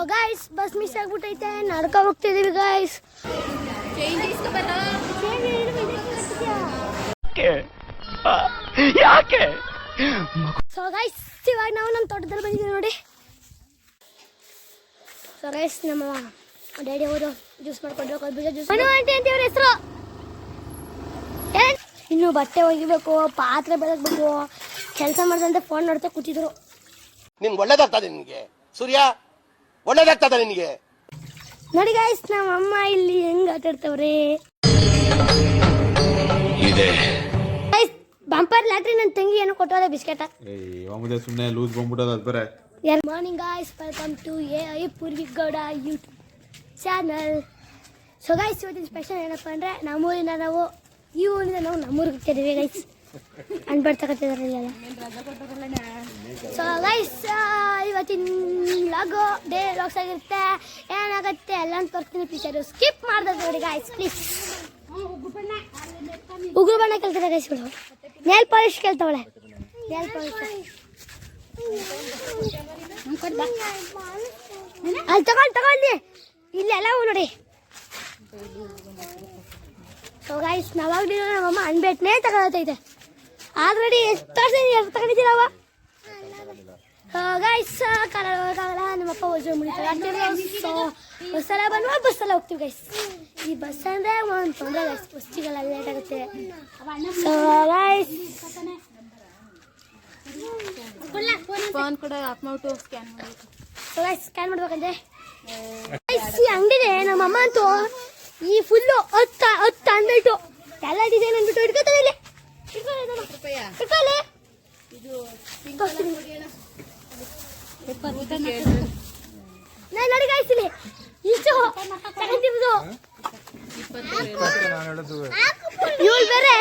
Guys bus miss ಆಗ್ಬಿಟ್ಟೈತೆ. ನಡ್ಕೊ ಹೋಗ್ತಿದೀವಿ ಗಾಯ್ಸ್ ಯಾಕೆ? ಸೊ ಗೈಸ್ ಇವಾಗ ನಾವು ನಮ್ಮ ತೋಟದಲ್ಲಿ ಬಂದಿದ್ದೀವಿ ನೋಡಿ. ಸೊ ಗೈಸ್ ನಮ್ಮ ಡ್ಯಾಡಿ ಅವರು ಜ್ಯೂಸ್ ಮಾಡ್ಕೊಂಡ್ರು ಕರ್ಬೂಜ ಜ್ಯೂಸ್ ಆಂಟಿ ಅಂತ ಇವ್ರ ಹೆಸರು. ಇನ್ನು ಬಟ್ಟೆ ಒಗಿಬೇಕು ಪಾತ್ರೆ ಬೆಳಗ್ಬೇಕು. ಕೆಲಸ ಮಾಡ್ದಂತೆ ಫೋನ್ ನೋಡ್ತಾ ಕೂತಿದ್ರು. ನಿಮ್ಗೆ ಒಳ್ಳೇದಾಗ್ತದೆ ನಿಮ್ಗೆ ಸೂರ್ಯ? ಒಳ್ಳೇದಾಗ್ತದೆ ನಿನಗೆ. ನೋಡಿ ಗಾಯ್ಸ್ ನಮ್ಮ ಅಮ್ಮ ಇಲ್ಲಿ ಹೆಂಗ್ ಆಟ ಆಡ್ತವ್ರೆ? ಇದೆ. ಗೈಸ್ ಬಂಪರ್ ಲಾಟ್ರಿ ನನ್ನ ತಂಗಿ ಏನೋ ಕೊಟ್ಟೋದೆ ಬಿಸ್ಕೆಟ. ಅವಂಗಿದೆ ಸುಮ್ಮನೆ ಲೂಸ್ ಬಂದ್ಬಿಟ್ಟದ ಅದು ಬರೇ. ಯಾರ್ morning guys welcome to A I Purvik Gowda YouTube channel so guys ಇವತ್ತಿನ ಸ್ಪೆಷಲ್ ಏನಪ್ಪ ಅಂದರೆ ನಮ್ಮೂರಿನ ನಾವು ಈ ಊರಿಂದ ನಾವು ನಮ್ಮೂರಿಗೆ ಹೋಗ್ತಿದ್ದೀವಿ ಗೈಸ್ ತಗೋತಿದಾರೆ ಇಲ್ಲೆಲ್ಲ ಸೊ ಗೈಸ್ ಇವತ್ತಿನ ಲಾಗು ಡೇ ಲಾಗ್ಸ್ ಆಗಿರುತ್ತೆ ಏನಾಗುತ್ತೆ ಎಲ್ಲ ತೋರಿಸ್ತೀನಿ ಪ್ಲೀಸ್ ಸ್ಕಿಪ್ ಮಾಡ್ದೆ ನೋಡಿ ಗಾಯ್ಸ್ ಪ್ಲೀಸ್ ಉಗುರು ಬಣ್ಣ ಕೇಳ್ತಾರೆ ಗೈಸ್ಗಳು ನೇಲ್ ಪಾಲಿಶ್ ಕೇಳ್ತಾವಳೆ ನೇಲ್ ಪಾಲಿಶ್ ಅಲ್ಲಿ ತಗೊಂಡು ತಗೊಳ್ಳಿ ಇಲ್ಲೆಲ್ಲ ನೋಡಿ. ಸೊ ಗಾಯ್ಸ್ ನಾವಾಗ್ಲಿ ನಮ್ಮಮ್ಮ ಅನ್ಬೇಟ್ನೇ ತಗೊಳತೈತೆ. ಆಲ್ರೆಡಿ ಎಷ್ಟು ತರ್ಸಿ ಎಷ್ಟು ತಗೊಂಡಿದ್ದೀರವ ಗೈಸ್ ಹೋಗಲ್ಲ ನಮ್ಮಪ್ಪ ಓಜು ಮುಡಿತಾರೆ ಸೊ ಬಸ್ಸಲ್ಲ ಬಂದು ಬಸ್ಸಲ್ಲ ಹೋಗ್ತೀವಿ ಗೈಸ್ ಈ ಬಸ್ ಅಂದ್ರೆ ಒಂದು ತೊಂದರೆ ಗೈಸ್ ಬಸ್ ಸಿಗಲ್ಲ ಲೇಟ್ ಆಗುತ್ತೆ. ಸೊ ಗೈಸ್ ಫೋನ್ ಕೂಡ ಆಫ್ ಮಾಡ್ಬಿಟ್ಟು ಸ್ಕ್ಯಾನ್ ಮಾಡಿ ಸೊ ಗೈಸ್ ಸ್ಕ್ಯಾನ್ ಮಾಡ್ಬೇಕಂದ್ರೆ ಗೈಸ್ ಈ ಅಂಗಡಿಗೆ ನಮ್ಮಮ್ಮ ಅಂತೂ ಈ ಫುಲ್ಲು ಹತ್ತ ಹತ್ತು ಅಂದ್ಬಿಟ್ಟು ಎಲ್ಲ ಡಿಸೈನ್ ಅಂದ್ಬಿಟ್ಟು ಇಟ್ಕೋತಾರೆ ಇಲ್ಲಿ. ನೋಡಿ guys ಇಲ್ಲಿ ಇಷ್ಟು ತಗೊಂಡಿರೋದು ಇವ್ಳು ಬೇರೆ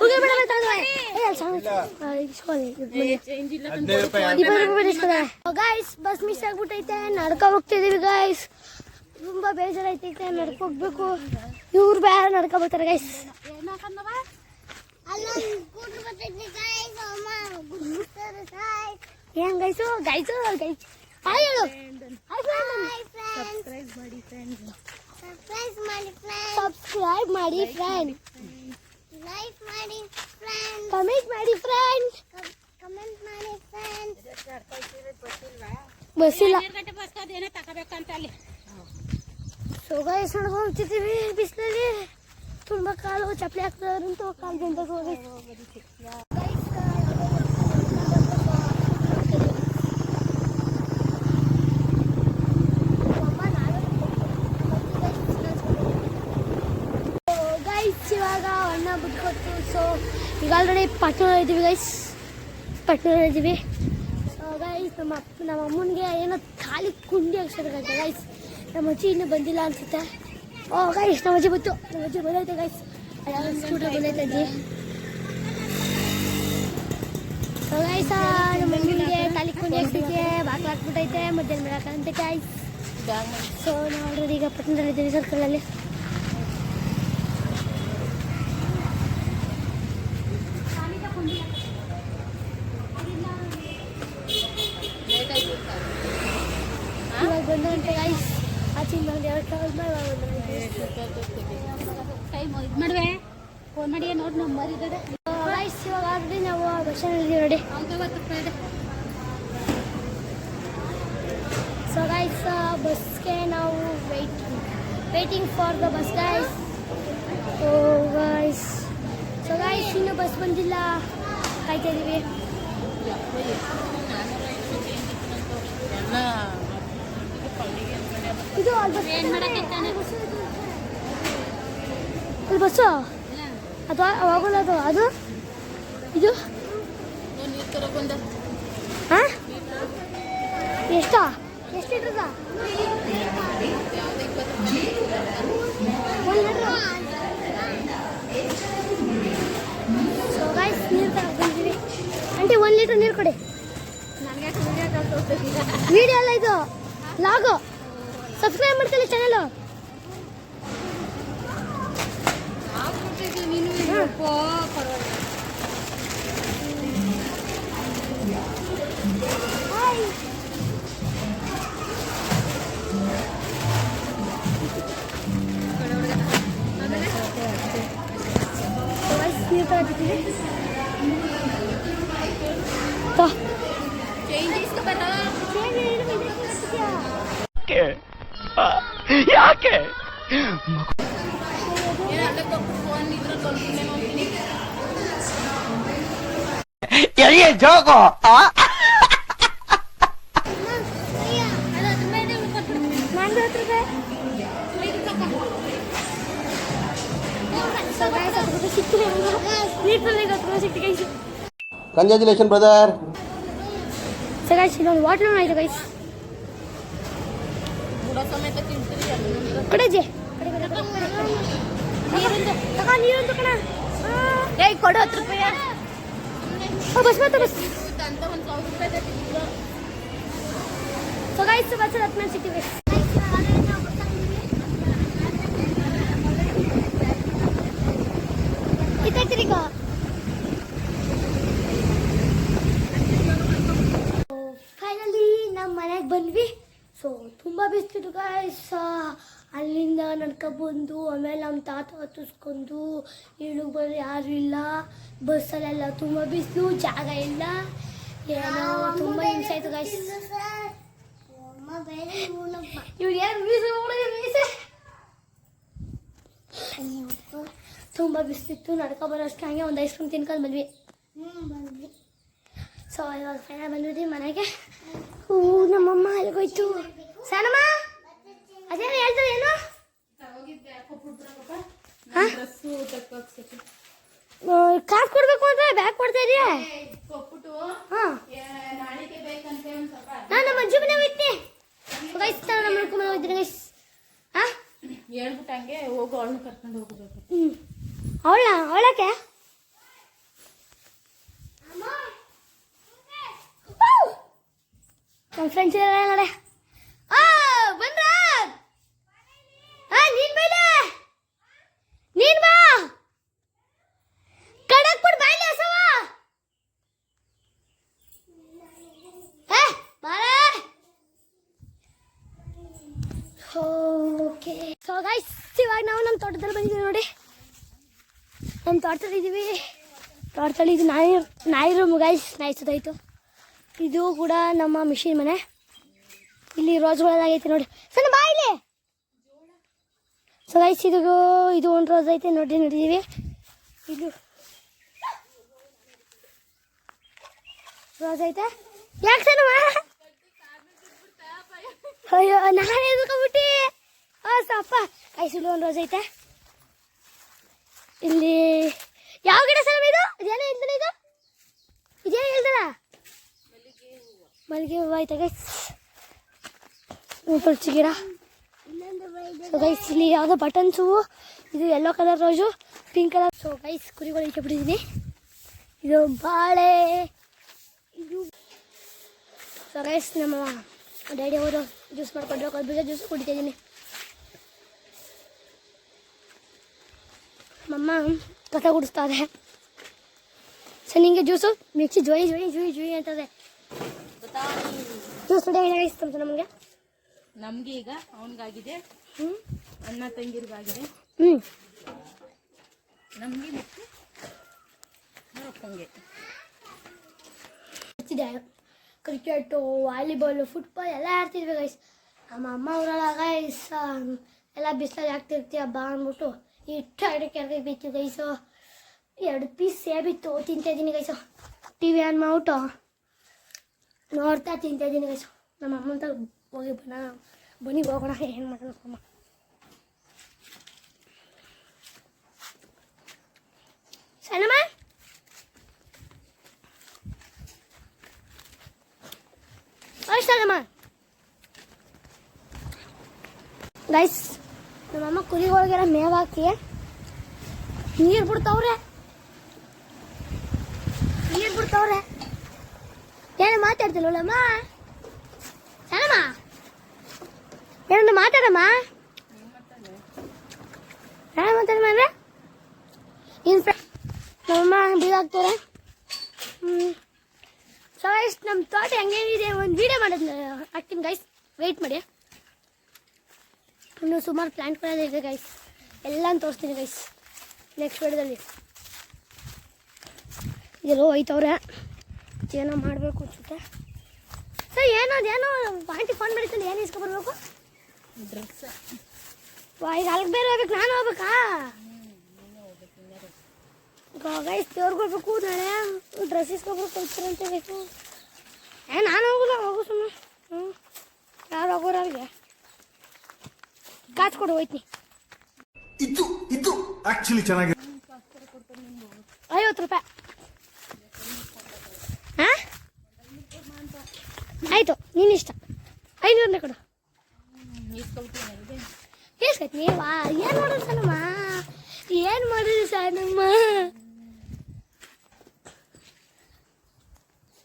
ಹೋಗಿ ಬೇಡ ಗಾಯ್ಸ್ ಬಸ್ ಮಿಸ್ ಆಗ್ಬಿಟ್ಟೈತೆ ನಡ್ಕೊ ಹೋಗ್ತಿದೀವಿ ಗಾಯ್ಸ್ ತುಂಬಾ ಬೇಜಾರೈತೈತೆ ನಡ್ಕೊ ಹೋಗ್ಬೇಕು ಇವ್ರು ಬೇರೆ ನಡ್ಕೊ ಬರ್ತಾರೆ ಗೈಸ್ ಏನ್ ಗೈಸು ಗೈಸು ಗೈಸ್ ಹಾಯ್ ಹೇಳು ಸಬ್ಸ್ಕ್ರೈಬ್ ಮಾಡಿ ಫ್ರೆಂಡ್ ಲೈಕ್ ಮಾಡಿ ಫ್ರೆಂಡ್ ಕಮೆಂಟ್ ಮಾಡಿ ಫ್ರೆಂಡ್ ಕಮೆಂಟ್ ಮಾಡಿ ಫ್ರೆಂಡ್ ಬಸ್ ಇಲ್ಲ ಏನೋ ತಗೋಬೇಕಂತ ಅಲ್ಲಿ ಸೊ ಗೈಸ್ ನಡ್ಕೊಂಡು ಹೋಗ್ತಿದ್ದೀವಿ ಬಿಸಿಲಲ್ಲಿ ತುಂಬಾ ಕಾಲು ಚಪ್ಪಲಿ ಹಾಕ್ತಾರಂತೂ ಕಾಲು ಹೋಗಿ ಗೈಸ್ ಇವಾಗ ಅಣ್ಣ ಬಿಟ್ಕೊಟ್ಟು ಸೊ ಈಗ ಆಲ್ರೆಡಿ ಪಟ್ನ ಇದ್ದೀವಿ ಗೈಸ್ ಪಟ್ನ ಇದ್ದೀವಿ. ಗೈಸ್ ನಮ್ಮ ಅಪ್ಪ ನಮ್ಮ ಅಮ್ಮನಿಗೆ ಏನೋ ಖಾಲಿ ಕುಂಡಿ ಹಾಕ್ಸಿರ್ಬೇಕಂತೆ ಗೈಸ್ ನಮ್ಮ ಅಜ್ಜಿ ಇನ್ನೂ ಬಂದಿಲ್ಲ ಅನ್ಸುತ್ತೆ. ಓ ಗೈಸ್ ನಮ್ಮ ಅಜ್ಜಿ ಬಂತು. ನಮ್ಮ ಅಜ್ಜಿ ಬಂದೈತೆ ಗೈಸ್ ಸ್ಕೂಟರ್ ಬಂದೈತೆ ಅಜ್ಜಿ. ಗೈಸ್ ನಮ್ಮ ಮಮ್ಮಿಗೆ ತಾಲಿ ಹಾಕ್ಬಿಟ್ಟೈತೆ, ಮಧ್ಯಾಹ್ನ ಬೆಳಕಂತೆ ಗೈಸ್ ಸೊ ಆಲ್ರೆಡಿ ಈಗ ಪಟ್ಟಣದಲ್ಲಿ ಇದ್ದೀವಿ ಸರ್ಕಲಲ್ಲಿ ಇವಾಗ ಬಂದು ಗಂಟೆ ಗೈಸ್ ಆಚಿನ ಬಂದು ಎರಡು ಕಾಲ್ ಮಾಡಿ ಇವಾಗ ಬಂದು ಟೈಮ್ ಇದು ಮಾಡುವೆ ಫೋನ್ ಮಾಡಿ ನೋಡಿ ನಮ್ಮ ಇದ್ದದೆ ಗೈಸ್ ಇವಾಗ ಆಲ್ರೆಡಿ ನಾವು ಬಸ್ ಸ್ಟ್ಯಾಂಡ್ ಇದ್ದೀವಿ ನೋಡಿ. ಸೊ ಗೈಸ್ ಬಸ್ಗೆ ನಾವು wait waiting for the bus guys O guys so guys ಇನ್ನೂ ಬಸ್ ಬಂದಿಲ್ಲ. ಕಾಯ್ತಾ ಇದೀವಿ. ಇದು ಅಲ್ಲಿ ಬಸ್ಸು ಅದು ಹೋಗಲ್ಲ ಅದು ಅದು? ಇದು? ಹಾಂ ಎಷ್ಟಾ? ಎಷ್ಟು ಲೀಟ್ರದ? ನೀರು ತಗೊಂಡು ಬಂದಿವಿ ಆಂಟಿ ಒಂದು ಲೀಟ್ರ್ ನೀರು ಕೊಡಿ. ವಿಡಿಯೋ ಅಲ್ಲ ಇದು. ಲಾಗು ಸಬ್ಸ್ಕ್ರೈಬ್ ಮಾಡ್ಕೊಳ್ಳಿ ಚಾನಲ್ ನೀನು ಸಿಕ್ತು guys. Congratulation brother so guys, ಇಲ್ಲೊಂದು ವಾಟರ್ ಆಯ್ತು ಗೈಸ್ ಕಡೆಜೆ ಕಡೆ ಕಡೆ ಕಡೆ, ಕಡೆ. ನೀರೊಂದು ಕಣ. ಏಯ್ ಕೊಡು ಹತ್ತು ರೂಪಾಯಿ. ಬಸ್ ಮಾತ್ರ ಬಸ್ ಅಂತ ಒಂದು ಸಾವಿರ ರೂಪಾಯಿ ತೆಗೆದಿದ್ರು ಸೊ ಗೈಸ್ ಬಸ್ ಹತ್ತು ಮೇಲೆ ಸಿಕ್ತೀವಿ ಇತ್ತಾಯ್ತಿರೀಗ ಫೈನಲಿ ನಮ್ಮ ಮನೆಗೆ ಬಂದ್ವಿ ಸೊ ತುಂಬ ಬಿಸಿಲಿತ್ತು ಗಾಯ್ಸ್ ಅಲ್ಲಿಂದ ನಡ್ಕೊಬಂದು ಆಮೇಲೆ ನಮ್ಮ ತಾತ ಹತ್ತಿಸ್ಕೊಂಡು ಇಳಿಗೆ ಬಂದು ಯಾರು ಇಲ್ಲ. ಬಸ್ಸಲ್ಲೆಲ್ಲ ತುಂಬ ಬಿಸಿಲು, ಜಾಗ ಇಲ್ಲ. ಏನೋ ತುಂಬ ಹಿಂಸೆ ಆಯ್ತು ಗಾಯ್ಸ್ ಬೇರೆ ತುಂಬ ಬಿಸಿಲಿತ್ತು ನಡ್ಕೊ ಬರೋಷ್ಟು ಹಂಗೆ ಒಂದು ಐಸ್ ಕ್ರೀಮ್ ತಿನ್ಕೊಂಡು ಬಂದ್ವಿ. ಹ್ಞೂ ಸೊ ಇವಾಗ ಫೈನಲ್ ಬಂದ್ಬಿದ್ವಿ ಮನೆಗೆ. ಹೂ ನಮ್ಮಮ್ಮ ಎಲ್ಗೋಯ್ತು ಸಣ್ಣಮ್ಮ ಅದೇನು ಹೇಳ್ತಾರೆ ಏನು? ಕಾಸು ಕೊಡ್ಬೇಕು ಅಂದ್ರೆ ಬ್ಯಾಗ್ ಕೊಡ್ತಾ ಇದೆಯಾ? ಕೊಟ್ಬಿಟ್ಟು ಹಾಂ. ನಾಳೆಗೆ ಬೇಕಂತೆ ಒಂದು ಸ್ವಲ್ಪ. ನಾನು ನಮ್ಮ ಅಜ್ಜಿ ಮನೆ ಹೋಯ್ತೀನಿ ಗೈಸ್ ನಾನು ನಮ್ಮ ಮನೆ ಹೋಗ್ತೀನಿ ಗೈಸ್. ಹಾಂ? ಹೇಳ್ಬಿಟ್ಟು ಹಂಗೆ ಹೋಗು ಅವಳನ್ನ ಕರ್ಕೊಂಡು ಹೋಗ್ಬೇಕು. ಹ್ಞೂ ಅವಳ ಅವಳಕ್ಕೆ? ನಮ್ಮ ಫ್ರೆಂಡ್ಸ್ ಇದ್ದಾರೆ ನೋಡೆ. ಆ ಬಂದ್ರ ಆ ನೀನ್ ಬೈಲೆ ನೀನ್ ಬಾ ಕಡಕ್ ಬಿಡ್ ಬಾಯ್ಲೆ ಹಸವ ಏ ಬಾರೆ ಓಕೆ ಸೊ ಗೈಸ್ ಇವಾಗ ನಾವು ನಮ್ಮ ತೋಟದಲ್ಲಿ ಬಂದಿದ್ದೀವಿ ನೋಡಿ. ನಮ್ಮ ತೋಟದಲ್ಲಿ ಇದ್ದೀವಿ ತೋಟದಲ್ಲಿ ಇದು ನಾಯಿ ನಾಯಿ ರೂಮ್ ಗೈಸ್ ನಾಯಿ ಇದು ಕೂಡ ನಮ್ಮ ಮಿಷಿನ್ ಮನೆ. ಇಲ್ಲಿ ರೋಸ್ಗಳೆಲ್ಲ ಆಗೈತೆ ನೋಡಿ. ಸಣ್ಣ ಬಾ ಇಲ್ಲಿ. ಸೊ ಗೈಸ್ ಇದು ಇದು ಒಂದು ರೋಸ್ ಐತೆ. ನೋಡಿ ನೋಡಿದ್ದೀವಿ ಇದು ರೋಸ್ ಐತೆ. ಯಾಕೆ ಸಣ್ಣ ಅಯ್ಯೋ, ನಾನು ಎದ್ಕೊಂಬಿಟ್ಟಿ ಆ ಗೈಸ್ ಇಲ್ಲಿ ಒಂದು ರೋಸ್ ಐತೆ. ಇಲ್ಲಿ ಯಾವ ಗಿಡ ಸರ್ ಇದು? ಇದೇನೇ ಹೇಳ್ತಾನೆ ಇದು? ಇದೇ ಹೇಳ್ತಾರ ಮಲ್ಲಿಗೆ ಹೂವು ಆಯ್ತಾ ಗೈಸ್ ತುಳಸಿ ಗಿಡ. ಸೊ ಗೈಸ್ ಇಲ್ಲಿ ಯಾವುದೋ ಬಟನ್ಸ್ ಹೂವು ಇದು yellow colour rose pink colour so guys ಕುರಿಗಳು ಇಟ್ಟುಬಿಟ್ಟಿದ್ದೀನಿ ಇದು ಬಾಳೆ. ಇದು. ಸೊ ಗೈಸ್ ನಮ್ಮ ಡ್ಯಾಡಿ ಅವರು ಜ್ಯೂಸ್ ಮಾಡಿಕೊಂಡ್ರೆ ಕರ್ಬೂಜ ಜ್ಯೂಸ್ ಕುಡಿತಾ ಇದ್ದೀನಿ ಮಮ್ಮ ಕಸ ಗುಡಿಸ್ತಾರೆ ಸೊ ನಿಂಗೆ ಜ್ಯೂಸು ಮಿಕ್ಸಿ ಜೋಯಿ ಜೋಯಿ ಜೋಯಿ ಜೋಯಿ ಅಂತದೆ. ಜ್ಯೂಸ್ ರೆಡಿ ನಮಗೆ ನಮಗೆ. ನಮಗೆ ಈಗ ಅವನಿಗಾಗಿದೆ. ಹ್ಞೂ ಅಣ್ಣ ತಂಗಿರಿಗಾಗಿದೆ. ಹ್ಞೂ ನಮಗೆ ಮತ್ತೆ ಹಚ್ಚಿದೆ ಕ್ರಿಕೆಟು ವಾಲಿಬಾಲು ಫುಟ್ಬಾಲ್ ಎಲ್ಲ ಆಡ್ತಿದ್ವಿ ಗೈಸ್ ನಮ್ಮ ಅಮ್ಮ ಅವರೆಲ್ಲ ಗೈಸ್ ಎಲ್ಲ ಬಿಸಿಲಲ್ಲಿ ಆಗ್ತಿರ್ತೀಯ ಬಾ ಅಂದ್ಬಿಟ್ಟು. ಇಟ್ಟು ಎರಡು ಕೆಳಗೆ ಬಿತ್ತು ಗೈಸು ಎರಡು ಪೀಸ್ ಸೇಬಿತ್ತು, ತಿಂತಾ ಇದ್ದೀನಿ ಗೈಸು ಟಿ ವಿ ಆನ್ ಮಾಡ್ಬಿಟ್ಟು ನೋಡ್ತಾ ತಿಂತಾ ಇದ್ದೀನಿ ಗೈಸು ನಮ್ಮ ಅಮ್ಮನ ಅಂತ ಹೋಗಿ ಬನ್ನ ಬನ್ನಿ ಹೋಗೋಣ. ಏನು ಮಾಡೋಣ ಅಮ್ಮ? ಸಣ್ಣಮ್ಮ ಓಯ್ ಸಣ್ಣಮ್ಮ ಗೈಸ್ ನಮ್ಮಮ್ಮ ಕುರಿಗಳಿಗೆಲ್ಲ ಮೇವು ಹಾಕಿ ನೀರು ಬಿಡ್ತಾವ್ರೆ. ನೀರು ಬಿಡ್ತಾವ್ರೆ. ಏನು ಮಾತಾಡ್ತಿಲ್ವಲ್ಲಮ್ಮ ಸಣ್ಣಮ್ಮ ಏನಂತ ಮಾತಾಡಮ್ಮ? ಯಾರು ಮಾತಾಡಮ್ಮ ಅಂದ್ರೆ? ಇನ್ ನಮ್ಮಮ್ಮ ಬೀಗ ಹಾಕ್ತಾರೆ. ಹ್ಞೂ ಸೊ ಗೈಸ್ ನಮ್ಮ ತೋಟ ಹೆಂಗೇನಿದೆ ಒಂದು ವಿಡಿಯೋ ಮಾಡೋದು ಹಾಕ್ತೀನಿ ಗೈಸ್ ವೆಯ್ಟ್ ಮಾಡಿ. ಇನ್ನು ಸುಮಾರು ಪ್ಲ್ಯಾಂಟ್ಗಳೆಲ್ಲ ಇದೆ ಗೈಸ್ ಎಲ್ಲ ತೋರಿಸ್ತೀನಿ ಗೈಸ್ ನೆಕ್ಸ್ಟ್ ವಿಡಿಯೋದಲ್ಲಿ ಎಲ್ಲೋ ಹೋಯ್ತವ್ರೆ. ಏನೋ ಮಾಡಬೇಕು ಅನ್ಸುತ್ತೆ. ಸರ್ ಏನೋ ಅದೇನೋ ಆಂಟಿ ಫೋನ್ ಮಾಡಿತ್ತಲ್ಲ ಏನು ಇಸ್ಕೊಬರ್ಬೇಕು? ಡ್ರೆಸ್ ವಾ ಈಗ ಅಲ್ಲಿಗೆ ಬೇರೆ ಹೋಗ್ಬೇಕು ನಾನು ಹೋಗ್ಬೇಕಾ? ಗೈಸ್ ದೇವ್ರಿಗೆ ಹೋಗ್ಬೇಕು ನಾಳೆ. ಡ್ರೆಸ್ ಇಸ್ಕೊಬೇಕು ಅಂತ ಬೇಕು ಏ ನಾನು ಹೋಗಲ್ಲ ಹೋಗು ಸುಮ್ಮನೆ ಹ್ಞೂ ಯಾರು ಹೋಗೋರು ಅವ್ರಿಗೆ? ಕಾಸು ಕೊಡು ಹೋಯ್ತೀನಿ ಇದು ಇದು ಆಕ್ಚುಲಿ ಚೆನ್ನಾಗಿದೆ ಐವತ್ತು ರೂಪಾಯಿ. ಹಾ ಆಯಿತು ನೀನು ಇಷ್ಟ. ಐನೂರನೇ ಕೊಡು. ಎಸ್ಕೈತಿ ನೀವಾ ಏನು ಮಾಡೋದು ಸಣ್ಣಮ್ಮ ಏನು ಮಾಡೋದು ಸಣ್ಣಮ್ಮ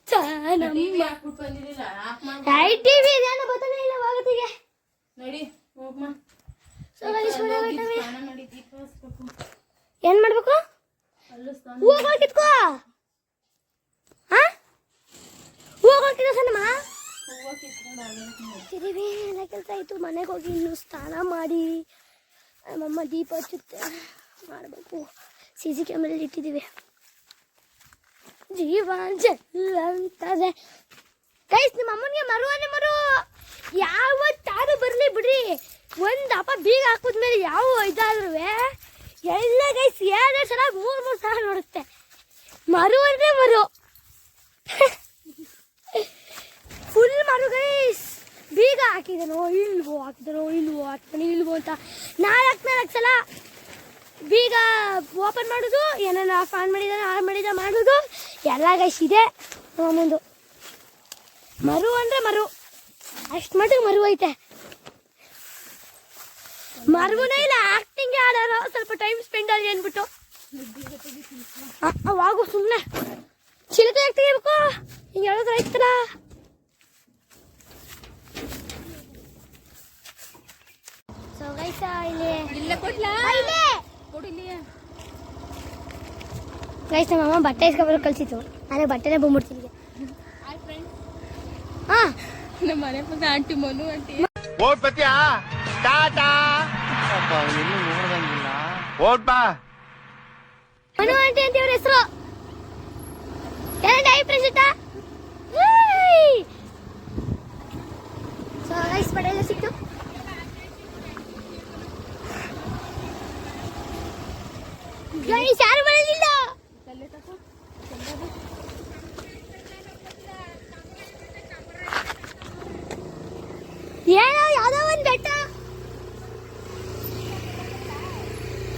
ಸಣ್ಣಮ್ಮ ಐ ಟಿ ವಿ ಇದೇನೋ ಬರ್ತಾನೆ ಇಲ್ಲ ವಾಗತಿಗೆ. ನಡಿ ಹೋಗ್ಮ. ಏನು ಮಾಡಬೇಕು? ಅಲ್ಲೂ ಸ್ನಾನ ಹೂವು ಕಿತ್ಕೋ ಹಾಂ ಹೂವು ಕಿತ್ಕೋ ಸನಮ್ಮ? ಹೂವು ಕಿತ್ಕೊಂಡು ಆಮೇಲೆ ತಿರುವಿ ಎಲ್ಲ ಕೆಲಸ ಆಯಿತು. ಮನೆಗೆ ಹೋಗಿ ಇನ್ನು ಸ್ನಾನ ಮಾಡಿ ನಮ್ಮಮ್ಮ ದೀಪ ಹಚ್ಚುತ್ತೆ. ಮಾಡಬೇಕು. ಸಿ ಸಿ ಕ್ಯಾಮ್ರಲ್ಲಿ ಇಟ್ಟಿದ್ದೀವಿ. ಜೀವ ಅಂತದೆ ಕೈಸ್ ನಿಮ್ಮ ಅಮ್ಮನಿಗೆ ಮರುವನೆ ಮರು. ಯಾವತ್ತಾರು ಬರಲಿ ಬಿಡ್ರಿ. ಒಂದು ಅಪ್ಪ ಬೀಗ ಹಾಕಿದ್ಮೇಲೆ ಯಾವ ಇದಾದ್ರೂ ಎಲ್ಲ ಗೈಸ್ ಏನೇ ಸಲ, ಮೂರು ಮೂರು ಸಲ ನೋಡುತ್ತೆ. ಮರು ಅಂದ್ರೆ ಮರು. ಫುಲ್ ಮರು ಗೈಸ್ ಬೀಗ ಹಾಕಿದನೋ, ಇಲ್ವೋ ಹಾಕಿದನೋ, ಇಲ್ವೋ ಹಾಕ್ತಾನೆ ಇಲ್ವೋ ಅಂತ. ನಾಲ್ಕು ನಾಲ್ಕು ಸಲ ಬೀಗ ಓಪನ್ ಮಾಡೋದು ಏನಾರ ಆಫ್ ಆನ್ ಮಾಡಿದಾನೆ ಆನ್ ಮಾಡಿದ ಮಾಡೋದು. ಎಲ್ಲ ಗೈಸ್ ಇದೆ ಮುಂದು ಮರು ಅಂದ್ರೆ ಮರು. ಅಷ್ಟು ಮಟ್ಟಿಗೆ ಮರು ಐತೆ. ಮರುನೇ ಇಲ್ಲ ಆಕ್ಟಿಂಗ್ ಆಡೋರು ಸ್ವಲ್ಪ ಟೈಮ್ ಸ್ಪೆಂಡ್ ಆಗಲಿ ಅಂದ್ಬಿಟ್ಟು. ಅವಾಗು ಸುಮ್ಮನೆ ಚಿಲತೆ ಯಾಕೆ ತೆಗಿಬೇಕು ಹಿಂಗೆ ಹೇಳೋದ್ರ ಆಯ್ತಲ್ಲ. ಸೊ ಗೈಸ ನಮ್ಮಮ್ಮ ಬಟ್ಟೆ ಇಸ್ಕೊಬರೋ ಕಲ್ಸಿತ್ತು ನನಗೆ ಬಟ್ಟೆನೇ ಬಂದ್ಬಿಡ್ತೀನಿ ಈಗ ಹಾಯ್ ಫ್ರೆಂಡ್ಸ್ ಹಾಂ ನಮ್ಮ ಮನೆ ಪಕ್ಕ ಆಂಟಿ ಮನು ಆಂಟಿ. ಓಟ್ ಬತ್ತೀಯಾ ಟಾಟಾ. ಓಟ್ ಬಾ. ಮನು ಆಂಟಿ ಅಂತ ಇವ್ರ ಹೆಸರು. ಏನಂತ ಅಭಿಪ್ರಾಯ ಸೊ ಗೈಸ್ ಬಟ್ಟೆ ಎಲ್ಲ ಸಿಕ್ತು. ಗೈಸ್ ಯಾರು ಬರಲಿಲ್ಲ ಏನೋ ಯಾವ್ದೋ ಒಂದು ಬೆಟ್ಟ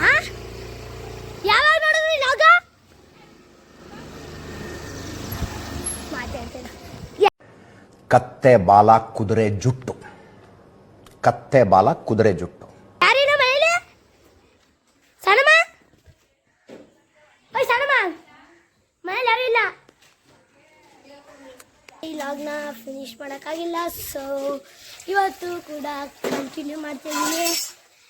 ಆ ಯಾವಾಗ ನೋಡಿದ್ರಿ ನಾಗ ಮಾತಾಡ್ತೇನೆ ಕತ್ತೆ ಬಾಲ ಕುದುರೆ ಜುಟ್ಟು. ಕತ್ತೆ ಬಾಲ ಕುದುರೆ ಜುಟ್ಟು. ಈ ಲಾಗ್ನ ಫಿನಿಶ್ ಮಾಡೋಕ್ಕಾಗಿಲ್ಲ ಸೊ ಇವತ್ತು ಕೂಡ ಕಂಟಿನ್ಯೂ ಮಾಡ್ತಿದ್ದೀನಿ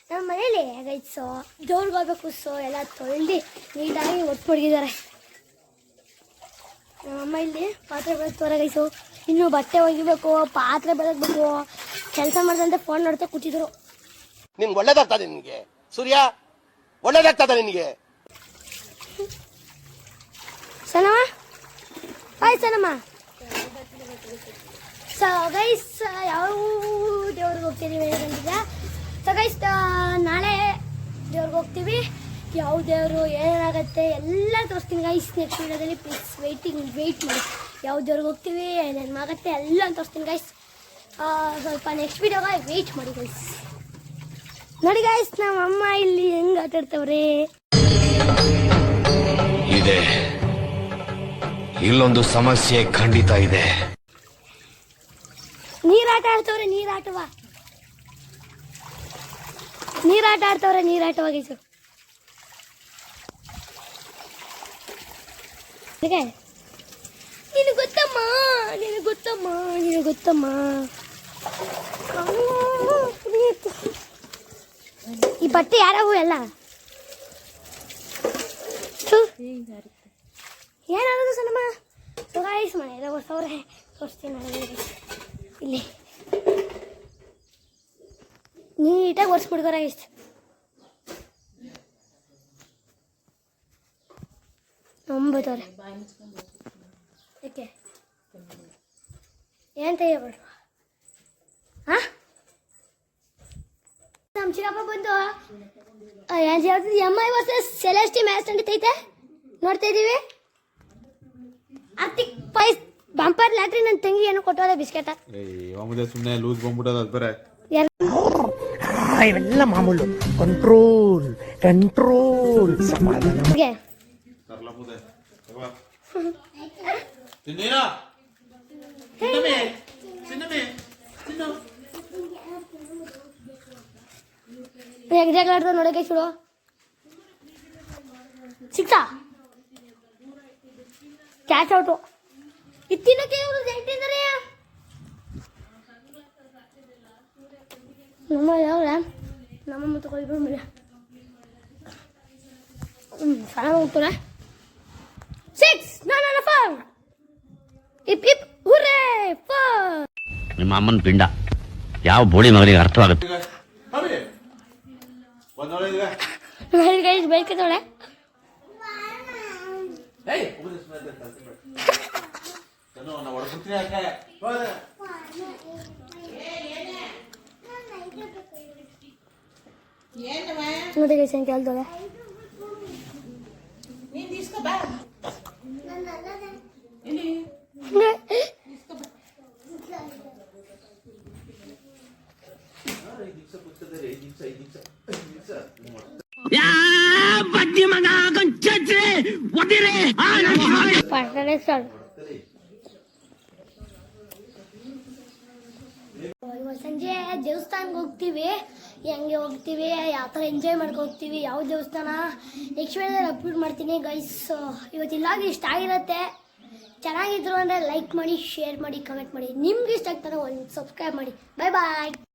ನಮ್ಮ ಮನೇಲಿ ಹೇಗೈತೆ ಸೊ ದೇವ್ರಿಗೆ ಹೋಗ್ಬೇಕು ಸೊ ಎಲ್ಲ ತೊಳ್ದು ನೀಟಾಗಿ ಒಟ್ಟು ನಮ್ಮ ಅಮ್ಮ ಇಲ್ಲಿ ಪಾತ್ರೆ ಬೆಳಗ್ಗೆ ಹೊರಗೈಸು ಇನ್ನು ಬಟ್ಟೆ ಒಗಿಬೇಕು ಪಾತ್ರೆ ಬೆಳಗ್ಬೇಕು ಕೆಲಸ ಮಾಡ್ದಂತೆ ಫೋನ್ ನೋಡ್ತಾ ಕೂತಿದ್ರು. ನಿನ್ಗೆ ಒಳ್ಳೇದಾಗ್ತದೆ ನಿನ್ಗೆ. ಸೂರ್ಯ ಒಳ್ಳೇದಾಗ್ತದ ನಿನ್ಗೆ. ಸನಮ್ಮ? ಹಾಯ್ ಸನಮ್ಮ. ಸೊ ಗೈಸ್ ಯಾವ ದೇವ್ರಿಗೆ ಹೋಗ್ತಿದ್ದೀವಿ ಸೊ ಗೈಸ್ ನಾಳೆ ದೇವ್ರಿಗೆ ಹೋಗ್ತೀವಿ. ಯಾವ ದೇವರು ಏನೇನಾಗತ್ತೆ ಎಲ್ಲ ತೋರಿಸ್ತೀನಿ ಗೈಸ್ ನೆಕ್ಸ್ಟ್ ವೀಡಿಯೋದಲ್ಲಿ ಪ್ಲೀಸ್ ವೆಯ್ಟಿಂಗ್ ವೇಟ್ ಮಾಡಿ ಯಾವ ದೇವ್ರಿಗೆ ಹೋಗ್ತೀವಿ ಏನೇನು ಆಗುತ್ತೆ ಎಲ್ಲ ತೋರಿಸ್ತೀನಿ ಗೈಸ್ ಸ್ವಲ್ಪ ನೆಕ್ಸ್ಟ್ ವೀಡಿಯೋಗೆ ವೇಟ್ ಮಾಡಿ ಗೈಸ್ ನೋಡಿ ಗೈಸ್ ನಮ್ಮ ಅಮ್ಮ ಇಲ್ಲಿ ಹೆಂಗೆ ಆಟಾಡ್ತವ್ರೆ ಇದೆ. ಇಲ್ಲೊಂದು ಸಮಸ್ಯೆ ಖಂಡಿತ ಇದೆ. ನೀರಾಟ ಆಡ್ತವ್ರೆ ನೀರಾಟವ? ನೀರಾಟ ಆಡ್ತವ್ರೆ ನೀರಾಟವ ಗೈಸು ನೀನು ಗೊತ್ತಮ್ಮ ನೀನು ಗೊತ್ತಮ್ಮ ನೀನು ಗೊತ್ತಮ್ಮ. ಈ ಬಟ್ಟೆ ಯಾರವು ಎಲ್ಲ ಏನಾದ್ರು ಸಣ್ಣಮ್ಮ ಸುಗಾಯಿಸ್ ಮನೆ ಎಲ್ಲ ಹೊಸವ್ರೆ ತೋರಿಸ್ತೀನಿ ಇಲ್ಲಿ. ನೀಟಾಗಿ ಒರೆಸ್ಬಿಡ್ಕೋರ ಇಷ್ಟು. ನಮ್ಮ ಯಾಕೆ ಏನು ತೆಗಿಬೇಡ ಹಾಂ ನಮ್ಮ ಚಿಕ್ಕಪ್ಪ ಬಂದು ಏನು ಹೇಳ್ತಿದ್ವಿ ಎಂ ಐ ವರ್ಸಸ್ ಸೆಲೆಸ್ಟಿ ಮ್ಯಾಚ್ ನಡೀತೈತೆ ನೋಡ್ತಾ ಇದ್ದೀವಿ ಆರ್ತಿಕ್ ಪೈ ಬಂಪರ್ ಲ್ಯಾಟ್ರಿ ನನ್ನ ತಂಗಿ ಏನು ಕೊಟ್ಟೋದೆ ಬಿಸ್ಕೆಟ. ಸುಮ್ಮನೆ ಲೂಸ್ ಬಂದ್ಬಿಟ್ಟದ ಅದು ಬೇರೆ. ಇವೆಲ್ಲ ಮಾಮೂಲು. ಕಂಟ್ರೋಲ್ ಕಂಟ್ರೋಲ್ ಸಮಾಧಾನ ಅವ್ರಿಗೆ ತರ್ಲ ಮುದೆ ತಿನ್ನೀನಾ ತಿನ್ನಮೆ ತಿನ್ನಮೆ ತಿನ್ನು ಎಕ್ಸಾಕ್ಟ್ ಆಡ್ದ ನೋಡೋಕೆ ಶುರು ಸಿಕ್ತಾ ಕ್ಯಾಚ್ ಔಟು ಇತ್ತಿನಕ್ಕೆ ಇವರು ಜಂಟಿದ್ದಾರೆ ನಮ್ಮ ಯಾವ್ರ ನಮ್ಮ ಮತ್ತು ಕೊಯ್ಬಿಡು ಮೇಲೆ ಹ್ಞೂ ಚೆನ್ನಾಗಿ ಹೋಗ್ತಾರೆ ಸಿಕ್ಸ್ ನಾನು ಫೋರ್ ಇಪ್ ಇಪ್ ಹುರೇ ನಿಮ್ಮ ಅಮ್ಮನ ಪಿಂಡ. ಯಾವ ಬೋಳಿ ಮಗನಿಗೆ ಅರ್ಥವಾಗುತ್ತೆ? ನಾನು ಹೋದೆ. ನೋಡಿ ಗೈಸ್ ಹೆಂಗೆ ನೀನು ಸರ್ ಇವಾಗ ಸಂಜೆ ದೇವಸ್ಥಾನಕ್ಕೆ ಹೋಗ್ತೀವಿ. ಹೆಂಗೆ ಹೋಗ್ತೀವಿ, ಯಾವ ಥರ ಎಂಜಾಯ್ ಮಾಡ್ಕೊ ಹೋಗ್ತೀವಿ, ಯಾವ ದೇವಸ್ಥಾನ? ನೆಕ್ಸ್ಟ್ ಅಪ್ಲೋಡ್ ಮಾಡ್ತೀನಿ ಗೈಸ್ ಇವತ್ತಿಲ್ಲಾಗ ಇಷ್ಟ ಆಗಿರುತ್ತೆ. ಚೆನ್ನಾಗಿದ್ರು ಅಂದರೆ ಲೈಕ್ ಮಾಡಿ ಶೇರ್ ಮಾಡಿ ಕಮೆಂಟ್ ಮಾಡಿ. ನಿಮ್ಗೆ ಇಷ್ಟ ಆಗ್ತಾನೆ ಒಂದು ಸಬ್ಸ್ಕ್ರೈಬ್ ಮಾಡಿ. ಬಾಯ್ ಬಾಯ್